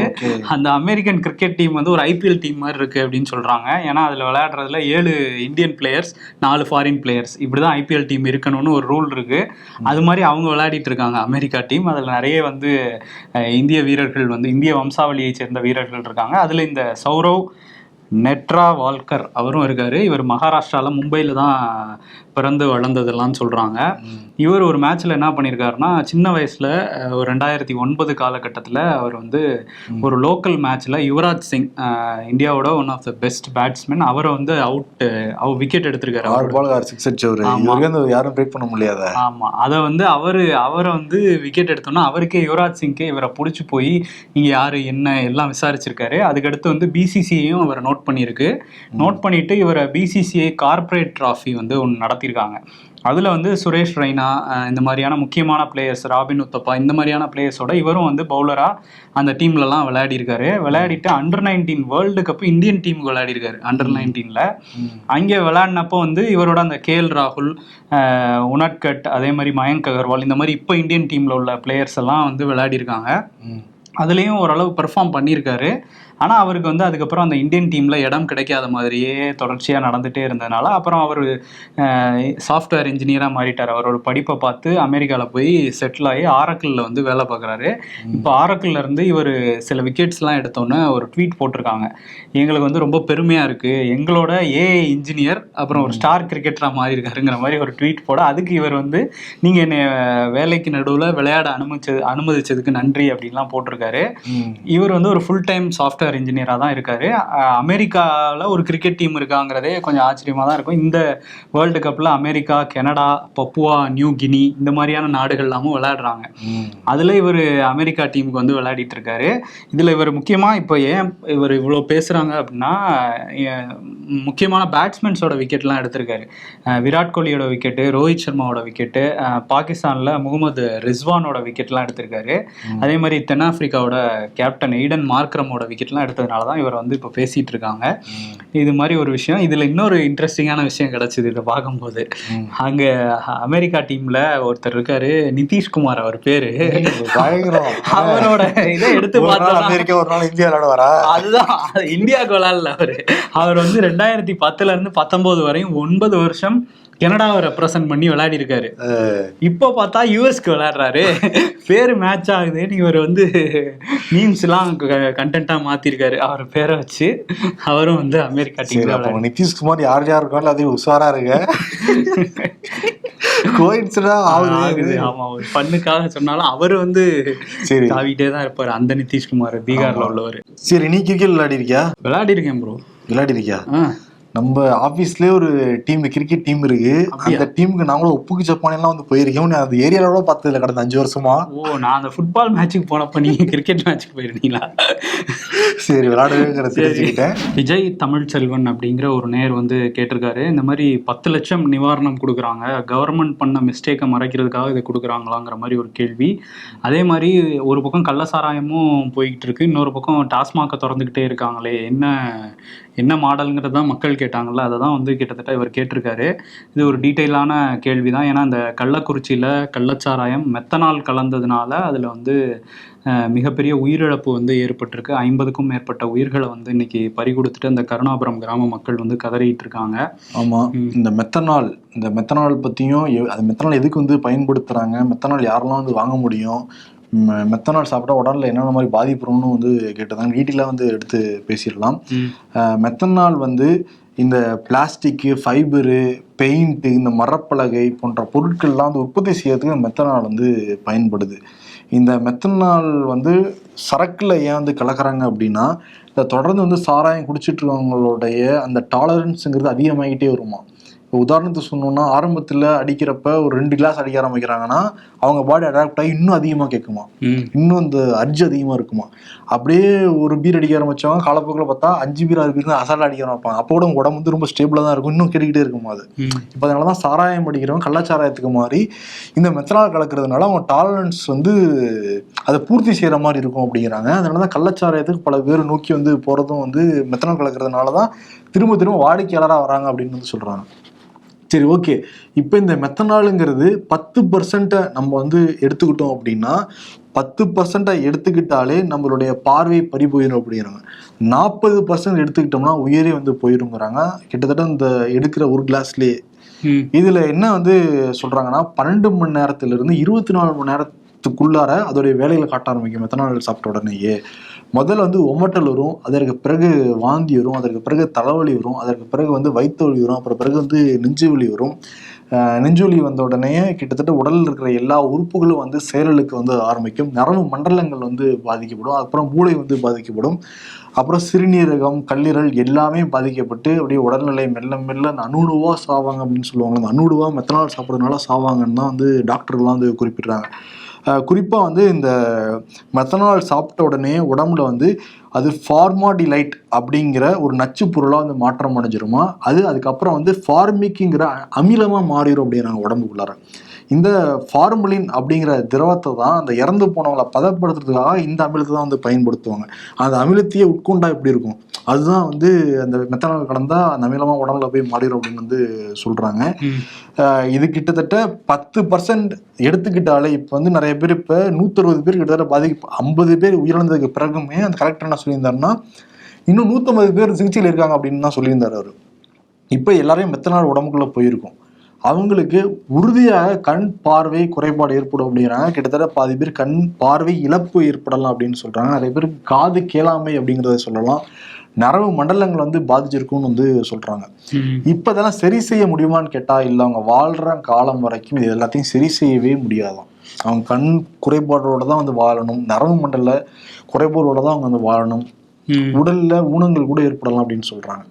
அந்த அமெரிக்கன் கிரிக்கெட் டீம் வந்து ஒரு ஐபிஎல் டீம் மாதிரி இருக்கு அப்படின்னு சொல்றாங்க. ஏன்னா அதுல விளையாடுறதுல ஏழு இந்தியன் பிளேயர்ஸ் நாலு ஃபாரின் பிளேயர்ஸ் இப்படிதான் ஐபிஎல் டீம் இருக்கணும்னு ஒரு ரூல் இருக்கு. அது மாதிரி அவங்க விளையாடிட்டு இருக்காங்க அமெரிக்கா டீம் அதுல நிறைய வந்து இந்திய வீரர்கள் வந்து இந்திய வம்சாவளியை சேர்ந்த வீரர்கள் இருக்காங்க. அதுல இந்த சௌரவ் நெட்ரா வால்கர் அவரும் இருக்காரு. இவர் மகாராஷ்டிராவில் மும்பையில் தான் பிறந்து வளர்ந்ததெல்லாம் சொல்றாங்க. இவர் ஒரு மேட்ச்ல என்ன பண்ணியிருக்காருன்னா சின்ன வயசுல ஒரு ரெண்டாயிரத்தி ஒன்பது காலகட்டத்தில் அவர் வந்து ஒரு லோக்கல் மேட்ச்ல யுவராஜ் சிங் இந்தியாவோட one of the best batsman அவரை வந்து அவுட் அவர் விக்கெட் எடுத்திருக்காரு ஆறு அவரோட. பால் ஆறு சிக்ஸ் அடிச்சவரு யாரும் பிரேக் பண்ண முடியாத. ஆமா. அதை வந்து அவரு அவரை வந்து விக்கெட் எடுத்தோன்னா அவருக்கே யுவராஜ் சிங்க்கே இவரை பிடிச்சி போய் நீங்க யாரு என்ன எல்லாம் விசாரிச்சிருக்காரு. அதுக்கடுத்து வந்து பிசிசிஐயும் அவரை நோட் பண்ணியிருக்கு. நோட் பண்ணிட்டு இவரை பிசிசிஐ கார்ப்பரேட் டிராஃபி வந்து ஒன்று நடத்தியிருக்காங்க அதில் வந்து சுரேஷ் ரெய்னா இந்த மாதிரியான முக்கியமான பிளேயர்ஸ் ராபின் உத்தப்பா இந்த மாதிரியான பிளேயர்ஸோட இவரும் வந்து பவுலராக அந்த டீம்லலாம் விளையாடிருக்காரு விளையாடிட்டு under nineteen world cup Indian டீமுக்கு விளையாடிருக்காரு அண்டர் நைன்டீனில் அங்கே விளையாடினப்போ வந்து இவரோட அந்த கேஎல் ராகுல் உனட்கட் அதே மாதிரி மயங்க் அகர்வால் இந்த மாதிரி இப்போ இந்தியன் டீமில் உள்ள பிளேயர்ஸ் எல்லாம் வந்து விளையாடிருக்காங்க அதுலேயும் ஓரளவு பெர்ஃபார்ம் பண்ணியிருக்காரு. ஆனால் அவருக்கு வந்து அதுக்கப்புறம் அந்த இந்தியன் டீமில் இடம் கிடைக்காத மாதிரியே தொடர்ச்சியாக நடந்துகிட்டே இருந்ததுனால அப்புறம் அவர் சாஃப்ட்வேர் இன்ஜினியராக மாறிட்டார். அவரோட படிப்பை பார்த்து அமெரிக்காவில் போய் செட்டில் ஆகி ஆரக்கிளில் வந்து வேலை பார்க்குறாரு. இப்போ ஆரக்கிளில் இருந்து இவர் சில விக்கெட்ஸ்லாம் எடுத்தோன்னே ஒரு ட்வீட் போட்டிருக்காங்க. எங்களுக்கு வந்து ரொம்ப பெருமையாக இருக்குது எங்களோட ஏஐ இன்ஜினியர் அப்புறம் ஒரு ஸ்டார் கிரிக்கெட்டராக மாறி இருக்காருங்கிற மாதிரி ஒரு ட்வீட் போட அதுக்கு இவர் வந்து நீங்கள் என்னை வேலைக்கு நடுவில் விளையாட அனுமதிச்சது அனுமதிச்சதுக்கு நன்றி அப்படின்லாம் போட்டிருக்காரு. இவர் வந்து ஒரு ஃபுல் டைம் சாஃப்ட்வேர் இன்ஜினியராக தான் இருக்காரு. அமெரிக்காவில் ஒரு கிரிக்கெட் டீம் இருக்காங்கிறதே கொஞ்சம் ஆச்சரியமாக தான் இருக்கும். இந்த வேர்ல்டு கப்பில் America Canada Papua New Guinea இந்த மாதிரியான நாடுகள்லாமும் விளையாடுறாங்க. அதில் இவர் அமெரிக்கா டீமுக்கு வந்து விளையாடிட்டு இருக்காரு. இதில் இவர் முக்கியமாக இப்போ ஏன் இவர் இவ்வளோ பேசுகிறாங்க அப்படின்னா முக்கியமான பேட்ஸ்மேன்ஸோட விக்கெட்லாம் எடுத்திருக்காரு. விராட் கோலியோட விக்கெட்டு ரோஹித் சர்மாவோட விக்கெட்டு பாகிஸ்தானில் முகமது ரிஸ்வானோட விக்கெட்லாம் எடுத்திருக்காரு. அதே மாதிரி தென்னாப்பிரிக்காவோட கேப்டன் எய்டன் மார்க்ரமோட விக்கெட்லாம் எடுத்ததுனால தான் இவர் வந்து இப்போ பேசிட்டு இருக்காங்க இது மாதிரி ஒரு விஷயம். இதில் இன்னொரு இன்ட்ரெஸ்டிங்கான விஷயம் கிடைச்சிது இதை பார்க்கும்போது. அங்கே அமெரிக்கா டீமில் ஒருத்தர் இருக்காரு நிதிஷ்குமார் அவர் பேரு. அவரோட இதை எடுத்து ஒரு நாள் பார்த்தோம்னா அமெரிக்கா ஒரு நாள் இந்தியா விளையாட வரா அதுதான். அது இந்தியாவுக்கு விளையாடல அவரு. அவர் வந்து ரெண்டாயிரத்தி பத்துல இருந்து பத்தொன்பது வரையும் ஒன்பது வருஷம் கனடாவை ரெப்ரசன்ட் பண்ணி விளையாடி இருக்காரு இப்போ பார்த்தா யூஎஸ்க்கு விளையாடுறாரு. பேரு மேட்ச் ஆகுதுன்னு இவர் வந்து மீம்ஸ் எல்லாம் கண்டென்ட்டா மாத்திருக்காரு. அவர் பேரை வச்சு அவரும் வந்து அமெரிக்கா அப்போ நிதிஷ்குமார் யார் யார் இருக்காங்களோ அதையும் உஷாரா இருங்க. ஆகுது. ஆகுது. ஆமா ஒரு பண்ணுக்காக சொன்னாலும் அவர் வந்து சரி. தாவிட்டே தான் இருப்பாரு. அந்த நிதிஷ்குமார் பீகார்ல உள்ளவர். சரி நீ கிரிக்கெட் விளையாடி இருக்கியா விளையாடி இருக்கேன் ப்ரோ விளையாடி இருக்கியா நம்ம ஆபீஸ்லயே ஒரு டீம் கிரிக்கெட் டீம் இருக்கு? அந்த டீமுக்கு நாங்களும் ஒப்புக்கு ஜப்பான் எல்லாம் வந்து போயிருக்கோம் நான் அந்த ஏரியால கூட பார்த்தது இல்லை கடந்த அஞ்சு வருஷமா. ஓ நான் அந்த ஃபுட்பால் மேட்ச்சுக்கு போனப்ப நீங்க கிரிக்கெட் மேட்ச்சுக்கு போயிருந்தீங்களா? சரி விளையாடவேங்கிற தெரிஞ்சுக்கிட்டேன். விஜய் தமிழ் செல்வன் அப்படிங்கிற ஒரு நேர் வந்து கேட்டிருக்காரு. இந்த மாதிரி பத்து லட்சம் நிவாரணம் கொடுக்குறாங்க. கவர்மெண்ட் பண்ண மிஸ்டேக்கை மறைக்கிறதுக்காக இதை கொடுக்குறாங்களாங்கிற மாதிரி ஒரு கேள்வி. அதே மாதிரி ஒரு பக்கம் கள்ளசாராயமும் போய்கிட்டு இருக்கு இன்னொரு பக்கம் டாஸ்மாகை திறந்துக்கிட்டே இருக்காங்களே. என்ன என்ன மாடலுங்கிறது தான் மக்கள் கேட்டாங்கல்ல. அதை தான் வந்து கிட்டத்தட்ட இவர் கேட்டிருக்காரு. இது ஒரு டீட்டெயிலான கேள்வி தான் ஏன்னா இந்த கள்ளக்குறிச்சியில் கள்ளச்சாராயம் மெத்தனால் கலந்ததுனால அதில் வந்து மிகப்பெரிய உயிரிழப்பு வந்து ஏற்பட்டிருக்கு. ஐம்பதுக்கும் மேற்பட்ட உயிர்களை வந்து இன்னைக்கு பறி கொடுத்துட்டு அந்த கருணாபுரம் கிராம மக்கள் வந்து கதறிட்டு இருக்காங்க ஆமா. ம். இந்த மெத்தனால் இந்த மெத்தனால் பத்தியும் எ- அது மெத்தனால் எதுக்கு வந்து பயன்படுத்துறாங்க? மெத்தனால் யாரெல்லாம் வந்து வாங்க முடியும்? மெத்தனால் சாப்பிட்டா உடல்ல என்னென்ன மாதிரி பாதிப்புறோம்னு வந்து கேட்டதாங்க டீட்டெயிலாக வந்து எடுத்து பேசிடலாம். மெத்தனால் வந்து இந்த பிளாஸ்டிக்கு ஃபைபரு பெயிண்ட்டு இந்த மரப்பலகை போன்ற பொருட்கள்லாம் வந்து உற்பத்தி செய்யறதுக்கு மெத்தனால் வந்து பயன்படுது. இந்த மெத்தனால் வந்து சரக்கில் ஏன் வந்து கலக்கிறாங்க அப்படின்னா இந்த தொடர்ந்து வந்து சாராயம் குடிச்சிட்டு இருக்கவங்களுடைய அந்த டாலரன்ஸுங்கிறது அதிகமாகிட்டே வருமா இப்போ உதாரணத்துக்கு சொன்னோம்னா ஆரம்பத்தில் அடிக்கிறப்ப ஒரு ரெண்டு கிளாஸ் அடிக்க ஆரம்பிக்கிறாங்கன்னா அவங்க பாடி அடாப்ட் ஆகி இன்னும் அதிகமாக கேட்குமா? இன்னும் இந்த அர்ஜ் அதிகமாக இருக்குமா? அப்படியே ஒரு பீர் அடிக்க ஆரம்பிச்சவங்க காலப்போக்கில் பார்த்தா அஞ்சு பீர் ஆறு பீர் அசால்ட் அடிக்க ஆரம்பிப்பாங்க. அப்போ கூட உங்க உடம்பு வந்து ரொம்ப ஸ்டேபிளாக தான் இருக்கும். இன்னும் கேட்டுக்கிட்டே இருக்குமா அது? இப்போ அதனால தான் சாராயம் அடிக்கிறவங்க கள்ளச்சாராயத்துக்கு மாறி இந்த மெத்தனால் கலக்கிறதுனால அவங்க டாலரன்ஸ் வந்து அதை பூர்த்தி செய்கிற மாதிரி இருக்கும் அப்படிங்கிறாங்க. அதனால தான் கள்ளச்சாராயத்துக்கு பல பேர் நோக்கி வந்து போகிறதும் வந்து மெத்தனால் கலக்கிறதுனால தான் திரும்ப திரும்ப வாடிக்கையாளராக வராங்க அப்படின்னு வந்து சொல்கிறாங்க சரி ஓகே இப்போ இந்த மெத்தனாலுங்கிறது பத்து பர்சன்ட்டை நம்ம வந்து எடுத்துக்கிட்டோம் அப்படின்னா பத்து பர்சன்ட்டை எடுத்துக்கிட்டாலே நம்மளுடைய பார்வை பறி போயிடும் அப்படிங்கிறாங்க. நாற்பது பர்சன்ட் எடுத்துக்கிட்டோம்னா உயிரே வந்து போயிருங்கிறாங்க. கிட்டத்தட்ட இந்த எடுக்கிற ஒரு கிளாஸ்லேயே. இதுல என்ன வந்து சொல்றாங்கன்னா பன்னெண்டு மணி நேரத்துல இருந்து இருபத்தி நாலு மணி நேரத்துக்குள்ளார அதோடைய வேலைகளை காட்ட ஆரம்பிக்கும். மெத்தனால் சாப்பிட்ட உடனேயே. முதல்ல வந்து ஒமட்டல் வரும் அதற்கு பிறகு வாந்தி வரும் அதற்கு பிறகு தலைவலி வரும் அதற்கு பிறகு வந்து வயிற்று வலி வரும் அப்புறம் பிறகு வந்து நெஞ்சு வலி வரும். நெஞ்சு வலி வந்த உடனே கிட்டத்தட்ட உடலில் இருக்கிற எல்லா உறுப்புகளும் வந்து செயலுக்கு வந்து ஆரம்பிக்கும். நரம்பு மண்டலங்கள் வந்து பாதிக்கப்படும் அப்புறம் மூளை வந்து பாதிக்கப்படும். அப்புறம் சிறுநீரகம் கல்லீரல் எல்லாமே பாதிக்கப்பட்டு அப்படியே உடல்நிலை மெல்ல மெல்ல அந்த அணுடுவா சாவாங்க அப்படின்னு சொல்லுவாங்க. அந்த அணுடுவா மெத்தனால் சாப்பிட்றதுனால சாவாங்கன்னு தான் வந்து டாக்டர்லாம் வந்து குறிப்பிடுறாங்க. குறிப்பாக வந்து இந்த மெத்தனால் சாப்பிட்ட உடனே உடம்புல வந்து அது ஃபார்மாடிலைட் அப்படிங்கிற ஒரு நச்சு பொருளாக வந்து மாற்றம் அடைஞ்சிருமா? அது அதுக்கப்புறம் வந்து ஃபார்மிக்குங்கிற அமிலமாக மாறிடும் அப்படிங்கிறாங்க உடம்புக்குள்ளார. இந்த ஃபார்முலின் அப்படிங்கிற திரவத்தை தான் அந்த இறந்து போனவங்களை பதப்படுத்துறதுக்காக இந்த அமிலத்தை தான் வந்து பயன்படுத்துவாங்க. அந்த அமிலத்தையே உட்கொண்டா எப்படி இருக்கும்? அதுதான் வந்து அந்த மெத்தனால் கடந்தால் அந்த அமிலமாக உடம்புல போய் மாறிடும் அப்படின்னு வந்து சொல்கிறாங்க இது கிட்டத்தட்ட பத்து பர்சன்ட் எடுத்துக்கிட்டாலே இப்போ வந்து நிறைய பேர் இப்போ நூற்றறுபது பேர் கிட்டத்தட்ட பாதிக்க ஐம்பது பேர் உயிரிழந்ததுக்கு பிறகுமே அந்த கலெக்டர் என்ன சொல்லியிருந்தாருன்னா இன்னும் நூற்றம்பது பேர் சிகிச்சையில் இருக்காங்க அப்படின்னு தான் சொல்லியிருந்தார் அவர். இப்போ எல்லாரையும் மெத்தனால் உடம்புக்குள்ளே போயிருக்கும். அவங்களுக்கு உறுதியாக கண் பார்வை குறைபாடு ஏற்படும் அப்படிங்கிறாங்க. கிட்டத்தட்ட பாதி பேர் கண் பார்வை இழப்பு ஏற்படலாம் அப்படின்னு சொல்கிறாங்க நிறைய பேர் காது கேளாமை அப்படிங்கிறத சொல்லலாம். நரம்பு மண்டலங்கள் வந்து பாதிச்சிருக்கும்னு வந்து சொல்றாங்க. இப்ப இதெல்லாம் சரி செய்ய முடியுமான்னு கேட்டா இல்ல அவங்க வாழ்ற காலம் வரைக்கும் இது எல்லாத்தையும் சரி செய்யவே முடியாதாம் அவங்க கண் குறைபாடோட தான் வந்து வாழணும் நரம்பு மண்டல குறைபாடோட தான் அவங்க வந்து வாழணும். உடல்ல ஊனங்கள் கூட ஏற்படலாம் அப்படின்னு சொல்றாங்க.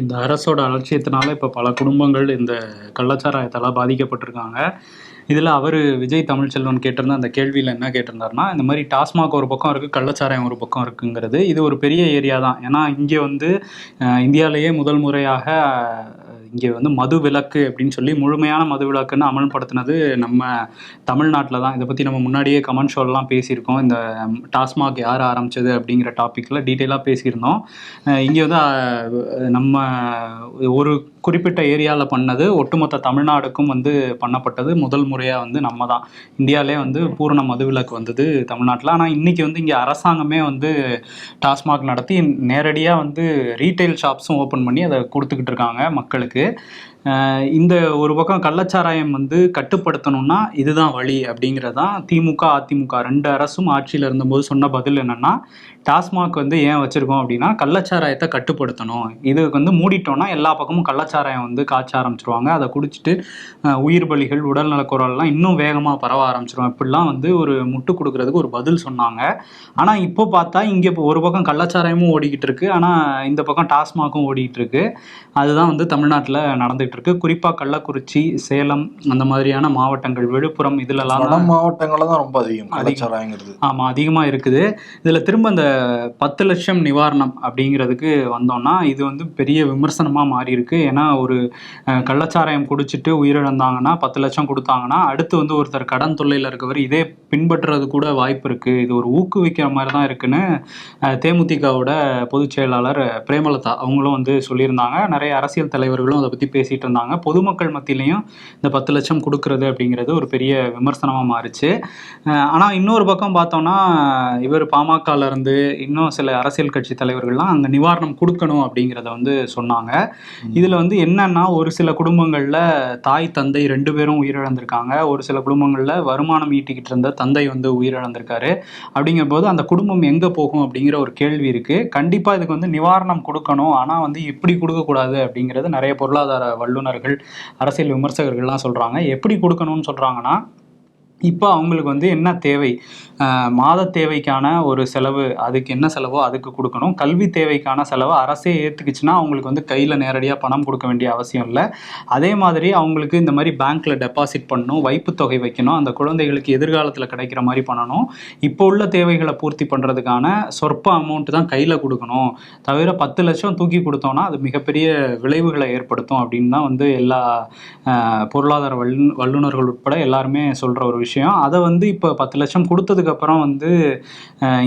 இந்த அரசோட அலட்சியத்தினால இப்போ பல குடும்பங்கள் இந்த கள்ளச்சாராயத்தால் பாதிக்கப்பட்டிருக்காங்க. இதில் அவர் விஜய் தமிழ்ச்செல்வன் கேட்டிருந்த அந்த கேள்வியில் என்ன கேட்டிருந்தாருன்னா இந்த மாதிரி டாஸ்மாக் ஒரு பக்கம் இருக்குது கள்ளச்சாராயம் ஒரு பக்கம் இருக்குங்கிறது. இது ஒரு பெரிய ஏரியா தான். ஏன்னா இங்கே வந்து இந்தியாவிலேயே முதல் முறையாக இங்கே வந்து மது விலக்கு அப்படின்னு சொல்லி முழுமையான மது விலக்குன்னு அமல்படுத்தினது நம்ம தமிழ்நாட்டில் தான். இதை பற்றி நம்ம முன்னாடியே கமெண்ட் ஷோலாம் பேசியிருக்கோம். இந்த டாஸ்மாக் யார் ஆரம்பிச்சது அப்படிங்கிற டாப்பிக்கில் டீட்டெயிலாக பேசியிருந்தோம். இங்கே வந்து நம்ம ஒரு குறிப்பிட்ட ஏரியாவில் பண்ணது ஒட்டுமொத்த தமிழ்நாடுக்கும் வந்து பண்ணப்பட்டது முதல் முறையாக வந்து நம்ம தான். இந்தியாவிலே வந்து பூரண மதுவிலக்கு வந்தது தமிழ்நாட்டில். ஆனால் இன்றைக்கி வந்து இங்கே அரசாங்கமே வந்து டாஸ்மாக் நடத்தி நேரடியாக வந்து ரீட்டைல் ஷாப்ஸும் ஓப்பன் பண்ணி அதை கொடுத்துக்கிட்டு இருக்காங்க மக்களுக்கு. இந்த ஒரு பக்கம் கள்ளச்சாராயம் வந்து கட்டுப்படுத்தணும்னா இதுதான் வழி அப்படிங்கிறதான் திமுக அதிமுக ரெண்டு அரசும் ஆட்சியில் இருந்தபோது சொன்ன பதில் என்னன்னா டாஸ்மாக் வந்து ஏன் வச்சிருக்கோம் அப்படின்னா கள்ளச்சாராயத்தை கட்டுப்படுத்தணும். இது வந்து மூடிட்டோம்னா எல்லா பக்கமும் கள்ளச்சாராயம் வந்து காய்ச்ச ஆரம்பிச்சிருவாங்க. அதை குடிச்சிட்டு உயிர் பலிகள் உடல்நலக்குறவெல்லாம் இன்னும் வேகமாக பரவ ஆரம்பிச்சிரும். இப்படிலாம் வந்து ஒரு முட்டு கொடுக்கறதுக்கு ஒரு பதில் சொன்னாங்க. ஆனால் இப்போ பார்த்தா இங்கே இப்போ ஒரு பக்கம் கள்ளச்சாராயமும் ஓடிக்கிட்டு இருக்கு. ஆனால் இந்த பக்கம் டாஸ்மாகும் ஓடிக்கிட்டு இருக்கு. அதுதான் வந்து தமிழ்நாட்டில் நடந்துகிட்டு இருக்கு. குறிப்பாக கள்ளக்குறிச்சி சேலம் அந்த மாதிரியான மாவட்டங்கள் விழுப்புரம் இதுலலாம் மாவட்டங்கள்ல தான் ரொம்ப அதிகம் கலாச்சாரங்கிறது ஆமாம் அதிகமாக இருக்குது. இதில் திரும்ப இந்த பத்து லட்சம் நிவாரணம் அப்படிங்கிறதுக்கு வந்தோம்னா இது வந்து பெரிய விமர்சனமாக மாறி இருக்கு ஏன்னா ஒரு கள்ளச்சாராயம் குடிச்சிட்டு உயிரிழந்தாங்கன்னா பத்து லட்சம் கொடுத்தாங்கன்னா அடுத்து வந்து ஒருத்தர் கடன் தொல்லையில் இருக்கவர் இதே பின்பற்றுறது கூட வாய்ப்பு இருக்குது இது ஒரு ஊக்குவிக்கிற மாதிரி தான் இருக்குன்னு தேமுதிகாவோட தேமுதிகவோட பொதுச் செயலாளர் பிரேமலதா அவங்களும் வந்து சொல்லியிருந்தாங்க. நிறைய அரசியல் தலைவர்களும் அதை பற்றி பேசிகிட்டு இருந்தாங்க. பொதுமக்கள் மத்தியிலையும் இந்த பத்து லட்சம் கொடுக்கறது அப்படிங்கிறது ஒரு பெரிய விமர்சனமாக மாறுச்சு. ஆனால் இன்னொரு பக்கம் பார்த்தோம்னா இவர் பாமகலேருந்து இன்னும் சில அரசியல் கட்சி தலைவர்கள்லாம் அங்கே நிவாரணம் கொடுக்கணும் அப்படிங்கிறத வந்து சொன்னாங்க. இதில் வந்து என்னன்னா ஒரு சில குடும்பங்களில் தாய் தந்தை ரெண்டு பேரும் உயிரிழந்திருக்காங்க. ஒரு சில குடும்பங்களில் வருமானம் ஈட்டிக்கிட்டு இருந்த தந்தை வந்து உயிரிழந்திருக்காரு. அப்படிங்கும்போது அந்த குடும்பம் எங்கே போகும் அப்படிங்கிற ஒரு கேள்வி இருக்குது கண்டிப்பாக இதுக்கு வந்து நிவாரணம் கொடுக்கணும். ஆனால் வந்து எப்படி கொடுக்கக்கூடாது அப்படிங்கிறது நிறைய பொருளாதார வல்லுநர்கள் அரசியல் விமர்சகர்கள்லாம் சொல்கிறாங்க எப்படி கொடுக்கணும்னு சொல்கிறாங்கன்னா இப்போ அவங்களுக்கு வந்து என்ன தேவை? மாத தேவைக்கான ஒரு செலவு அதுக்கு என்ன செலவோ அதுக்கு கொடுக்கணும். கல்வி தேவைக்கான செலவை அரசே ஏற்றுக்குச்சுன்னா அவங்களுக்கு வந்து கையில் நேரடியாக பணம் கொடுக்க வேண்டிய அவசியம் இல்லை. அதே மாதிரி அவங்களுக்கு இந்த மாதிரி பேங்க்கில் டெபாசிட் பண்ணணும் வைப்பு தொகை வைக்கணும் அந்த குழந்தைகளுக்கு எதிர்காலத்தில் கிடைக்கிற மாதிரி பண்ணணும். இப்போ உள்ள தேவைகளை பூர்த்தி பண்ணுறதுக்கான சொற்ப அமௌண்ட் தான் கையில் கொடுக்கணும். தவிர பத்து லட்சம் தூக்கி கொடுத்தோம்னா அது மிகப்பெரிய விளைவுகளை ஏற்படுத்தும் அப்படின்னு தான் வந்து எல்லா பொருளாதார வல்லு வல்லுநர்கள் உட்பட எல்லாருமே சொல்கிற ஒரு விஷயம். அதை வந்து இப்போ பத்து லட்சம் கொடுத்ததுக்கப்புறம் வந்து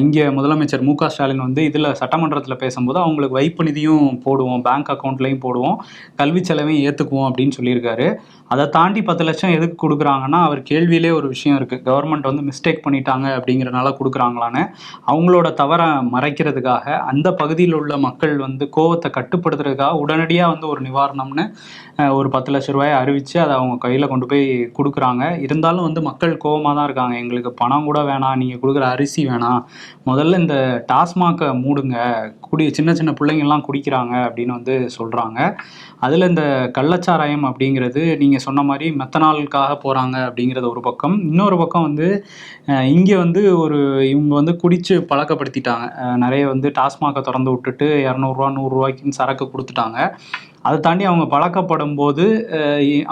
இங்கே முதலமைச்சர் மு க ஸ்டாலின் வந்து இதில் சட்டமன்றத்தில் பேசும்போது அவங்களுக்கு வைப்பு நிதியும் போடுவோம் பேங்க் அக்கௌண்ட்லையும் போடுவோம் கல்வி செலவையும் ஏற்றுக்குவோம் அப்படின்னு சொல்லியிருக்காரு. அதை தாண்டி பத்து லட்சம் எதுக்கு கொடுக்குறாங்கன்னா அவர் கேள்வியிலே ஒரு விஷயம் இருக்குது கவர்மெண்ட் வந்து மிஸ்டேக் பண்ணிட்டாங்க அப்படிங்கிறனால கொடுக்குறாங்களான்னு. அவங்களோட தவறை மறைக்கிறதுக்காக அந்த பகுதியில் உள்ள மக்கள் வந்து கோவத்தை கட்டுப்படுத்துறதுக்காக உடனடியாக வந்து ஒரு நிவாரணம்னு ஒரு பத்து லட்ச ரூபாயை அறிவித்து அதை அவங்க கையில் கொண்டு போய் கொடுக்குறாங்க. இருந்தாலும் வந்து மக்கள் கோவமாக தான் இருக்காங்க. எங்களுக்கு பணம் கூட வேணாம். நீங்கள் கொடுக்குற அரிசி வேணாம். முதல்ல இந்த டாஸ்மாகை மூடுங்க. குடி சின்ன சின்ன பிள்ளைங்கள்லாம் குடிக்கிறாங்க அப்படின்னு வந்து சொல்கிறாங்க அதில் இந்த கள்ளச்சாராயம் அப்படிங்கிறது நீங்கள் சொன்ன மாதிரி மெத்தனாலுக்காக போகிறாங்க அப்படிங்கிறது ஒரு பக்கம். இன்னொரு பக்கம் வந்து இங்கே வந்து ஒரு இவங்க வந்து குடித்து பழக்கப்படுத்திட்டாங்க. நிறைய வந்து டாஸ்மாகை திறந்து விட்டுட்டு இரநூறுவா நூறுரூவாய்க்குன்னு சரக்கு கொடுத்துட்டாங்க. அதை தாண்டி அவங்க பழக்கப்படும் போது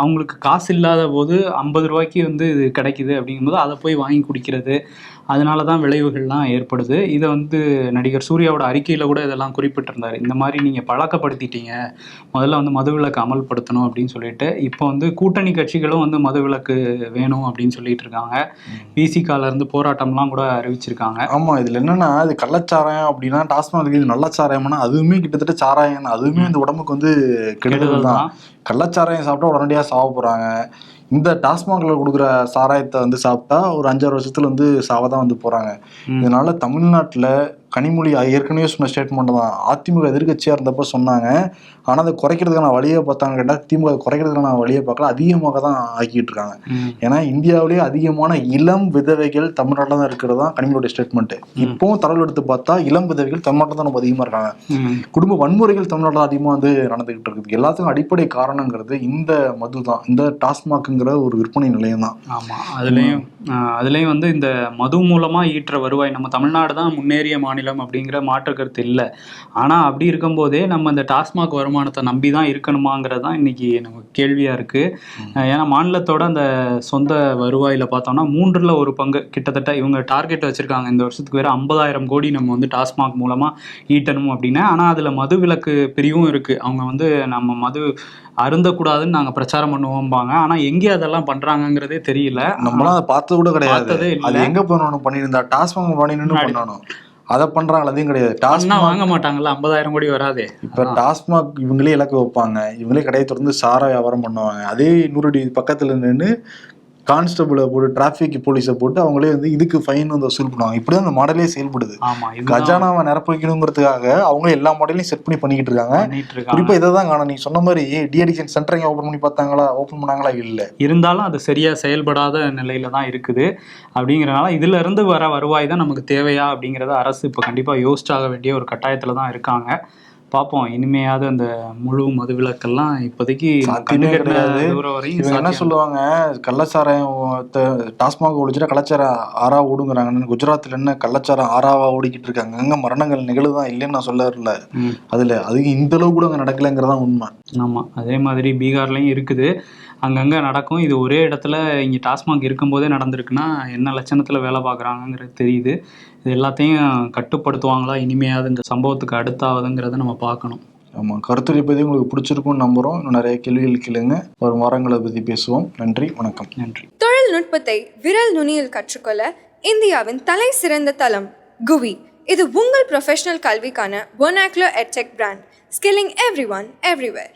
அவங்களுக்கு காசு இல்லாத போது ஐம்பது ரூபாய்க்கு வந்து இது கிடைக்குது அப்படிங்கும்போது அதை போய் வாங்கி குடிக்கிறது. அதனால தான் விளைவுகள்லாம் ஏற்படுது. இதை வந்து நடிகர் சூர்யாவோட அறிக்கையில் கூட இதெல்லாம் குறிப்பிட்டிருந்தார். இந்த மாதிரி நீங்கள் பழக்கப்படுத்திட்டீங்க. முதல்ல வந்து மதுவிலக்கு அமல்படுத்தணும் அப்படின்னு சொல்லிட்டு இப்போ வந்து கூட்டணி கட்சிகளும் வந்து மதுவிலக்கு வேணும் அப்படின்னு சொல்லிட்டு இருக்காங்க. விசிகால இருந்து போராட்டம்லாம் கூட அறிவிச்சிருக்காங்க. ஆமா இதுல என்னன்னா இது கள்ளச்சாராயம் அப்படின்னா டாஸ்மாக் இது நல்ல சாராயம்னா அதுவுமே கிட்டத்தட்ட சாராயம் அதுவுமே இந்த உடம்புக்கு வந்து கெடுதல் தான். கள்ளச்சாராயம் சாப்பிட்டா உடனடியாக சாவ போறாங்க. இந்த டாஸ்மாகில் கொடுக்குற சாராயத்தை வந்து சாப்பிட்டா ஒரு அஞ்சாறு வருஷத்துல வந்து சாவ தான் வந்து போறாங்க. இதனால தமிழ்நாட்டுல கனிமொழி ஏற்கனவே சொன்ன ஸ்டேட்மெண்ட் தான். அதிமுக எதிர்க்கட்சியா இருந்தப்ப சொன்னாங்க. ஆனா அதை குறைக்கிறதுக்கான வழியை பார்த்தாங்க கேட்டா திமுக குறைக்கிறதுக்கான வழியை பார்க்கல. அதிகமாக தான் ஆக்கிட்டு இருக்காங்க. ஏன்னா இந்தியாவிலேயே அதிகமான இளம் விதவைகள் தமிழ்நாட்டில் தான் இருக்கிறது தான் கனிமொழியோட ஸ்டேட்மெண்ட் இப்போவும் தரவு எடுத்து பார்த்தா இளம் விதவைகள் தமிழ்நாட்டில் தான் ரொம்ப அதிகமாக இருக்காங்க. குடும்ப வன்முறைகள் தமிழ்நாட்டில் அதிகமாக வந்து நடந்துகிட்டு இருக்குது. எல்லாத்துக்கும் அடிப்படை காரணங்கிறது இந்த மது தான். இந்த டாஸ்மாக்குங்கிற ஒரு விற்பனை நிலையம் தான். ஆமா. அதுலயும் அதுலயும் வந்து இந்த மது மூலமா ஈட்டுற வருவாய் நம்ம தமிழ்நாடு தான் முன்னேறிய மாநிலம் அப்படிங்கிற மாற்று கருத்து இல்லை. ஆனா அப்படி இருக்கும்போதே நம்ம இந்த டாஸ்மாக் வருமானத்தை நம்பி தான் இருக்கணுமாங்கிறது தான் இன்னைக்கு நமக்கு கேள்வியா இருக்கு. ஆஹ் ஏன்னா மாநிலத்தோட அந்த சொந்த வருவாயில பார்த்தோம்னா மூன்றுல ஒரு பங்கு கிட்டத்தட்ட இவங்க டார்கெட் வச்சிருக்காங்க. இந்த வருஷத்துக்கு வேற ஐம்பதாயிரம் கோடி நம்ம வந்து டாஸ்மாக் மூலமா ஈட்டணும் அப்படின்னு. ஆனா அதுல மது விலக்கு பிரிவும் இருக்கு. அவங்க வந்து நம்ம மது அருந்தக்கூடாதுன்னு நாங்க பிரச்சாரம் பண்ணுவோம்பாங்க. ஆனா எங்கே அதெல்லாம் பண்றாங்கங்கிறதே தெரியல. நம்மளாம் அதை பார்த்தது கூட கிடையாது. அது எங்க பண்ணணும்? பண்ணியிருந்தா டாஸ்மாக் முன்னாடி. பண்ணணும். அதை பண்றாங்களா அதையும் கிடையாது. டாஸ்மாக் வாங்க மாட்டாங்கல்ல ஐம்பதாயிரம் கோடி வராதே. இப்ப டாஸ்மாக் இவங்களே இலக்கு வைப்பாங்க. இவங்களே கடையை திறந்து சாரா வியாபாரம் பண்ணுவாங்க. அதே நூறு அடி பக்கத்துல நின்று கான்ஸ்டபிளை போட்டு டிராஃபிக் போலீஸை போட்டு அவங்களே வந்து இதுக்கு ஃபைன் வந்து வசூல் பண்ணுவாங்க. இப்படி அந்த மாடலே செயல்படுது. கஜானாவை நிரப்ப வைக்கணுங்கிறதுக்காக அவங்களே எல்லா மாடலையும் செட் பண்ணி பண்ணிக்கிட்டு இருக்காங்க. பண்ணிட்டு இருக்காங்க. குறிப்பா இதை தான் காணும். நீ சொன்ன மாதிரி டிஅடிக்ஷன் சென்டர் எங்க ஓப்பன் பண்ணி பார்த்தாங்களா? ஓப்பன் பண்ணாங்களா? இல்ல. இருந்தாலும் அது சரியா செயல்படாத நிலையில தான் இருக்குது. அப்படிங்கிறனால இதுல இருந்து வர வருவாய் தான் நமக்கு தேவையா அப்படிங்கிறத அரசு இப்போ கண்டிப்பா யோசிச்சாக வேண்டிய ஒரு கட்டாயத்துல தான் இருக்காங்க. பார்ப்போம். இனிமையாவது அந்த முழு மதுவிலக்கெல்லாம் இப்போதைக்கு சாத்தியமே கண்ணு கெட்டின கிடையாது. என்ன. சொல்லுவாங்க? கள்ளச்சாராயம் டாஸ்மாக் ஒழிச்சிட்டா கள்ளச்சாரம் ஆறா ஓடுங்கிறாங்க குஜராத்ல என்ன கள்ளச்சாரம் ஆறாவா ஓடிக்கிட்டு இருக்காங்க. அங்க மரணங்கள் நிகழுதான் இல்லைன்னு நான் சொல்ல வரல ம். அதுல அது இந்த அளவு கூட அங்க நடக்கலைங்கிறதா உண்மை. ஆமா. அதே மாதிரி பீகார்லயும் இருக்குது. அங்கங்க நடக்கும். இது ஒரே இடத்துல இங்க டாஸ்மாக் இருக்கும்போதே நடந்திருக்குன்னா என்ன லட்சணத்துல வேலை பார்க்குறாங்கங்கிறது தெரியுது. இது எல்லாத்தையும் கட்டுப்படுத்துவாங்களா? இனிமையாவது இந்த சம்பவத்துக்கு அடுத்தாவதுங்கிறத நம்ம பார்க்கணும். ஆமா கருத்துரை பத்தி உங்களுக்கு பிடிச்சிருக்கும்னு நம்புறோம். இன்னும் நிறைய கேள்விகள் கேளுங்க. வரும் வாரங்களை பத்தி பேசுவோம். நன்றி வணக்கம். நன்றி. தொழில்நுட்பத்தை விரல் நுனியில் கற்றுக்கொள்ள இந்தியாவின் தலை சிறந்த தளம் குவி. இது உங்கள் ப்ரொஃபஷனல் கல்விக்கான ஒனாக்லோ edtech brand skilling every one everywhere